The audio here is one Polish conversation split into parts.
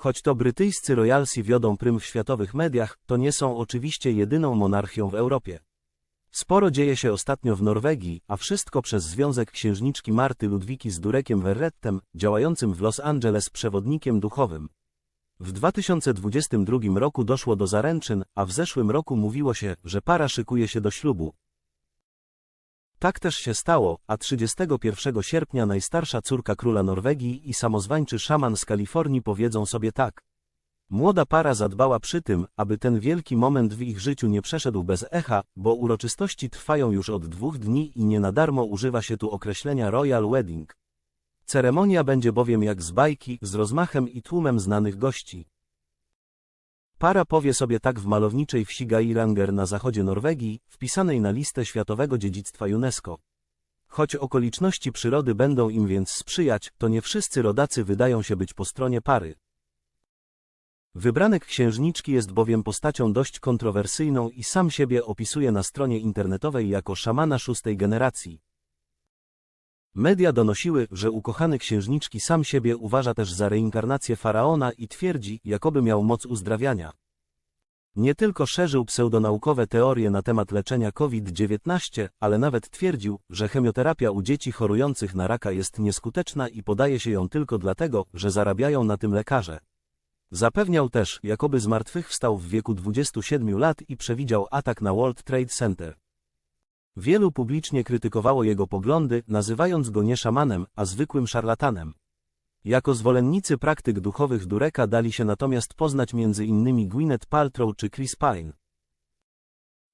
Choć to brytyjscy royalsi wiodą prym w światowych mediach, to nie są oczywiście jedyną monarchią w Europie. Sporo dzieje się ostatnio w Norwegii, a wszystko przez związek księżniczki Marty Ludwiki z Durekiem Verrettem, działającym w Los Angeles przewodnikiem duchowym. W 2022 roku doszło do zaręczyn, a w zeszłym roku mówiło się, że para szykuje się do ślubu. Tak też się stało, a 31 sierpnia najstarsza córka króla Norwegii i samozwańczy szaman z Kalifornii powiedzą sobie tak. Młoda para zadbała przy tym, aby ten wielki moment w ich życiu nie przeszedł bez echa, bo uroczystości trwają już od dwóch dni i nie na darmo używa się tu określenia Royal Wedding. Ceremonia będzie bowiem jak z bajki, z rozmachem i tłumem znanych gości. Para powie sobie tak w malowniczej wsi Geiranger na zachodzie Norwegii, wpisanej na listę Światowego Dziedzictwa UNESCO. Choć okoliczności przyrody będą im więc sprzyjać, to nie wszyscy rodacy wydają się być po stronie pary. Wybranek księżniczki jest bowiem postacią dość kontrowersyjną i sam siebie opisuje na stronie internetowej jako szamana szóstej generacji. Media donosiły, że ukochany księżniczki sam siebie uważa też za reinkarnację faraona i twierdzi, jakoby miał moc uzdrawiania. Nie tylko szerzył pseudonaukowe teorie na temat leczenia COVID-19, ale nawet twierdził, że chemioterapia u dzieci chorujących na raka jest nieskuteczna i podaje się ją tylko dlatego, że zarabiają na tym lekarze. Zapewniał też, jakoby zmartwychwstał w wieku 27 lat i przewidział atak na World Trade Center. Wielu publicznie krytykowało jego poglądy, nazywając go nie szamanem, a zwykłym szarlatanem. Jako zwolennicy praktyk duchowych Dureka dali się natomiast poznać innymi Gwyneth Paltrow czy Chris Pine.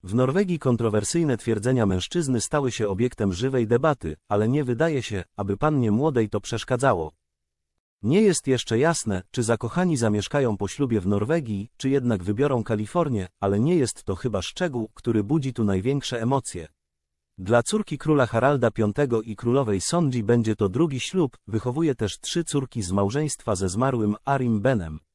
W Norwegii kontrowersyjne twierdzenia mężczyzny stały się obiektem żywej debaty, ale nie wydaje się, aby pannie młodej to przeszkadzało. Nie jest jeszcze jasne, czy zakochani zamieszkają po ślubie w Norwegii, czy jednak wybiorą Kalifornię, ale nie jest to chyba szczegół, który budzi tu największe emocje. Dla córki króla Haralda V i królowej Sondzi będzie to drugi ślub, wychowuje też trzy córki z małżeństwa ze zmarłym Arim Benem.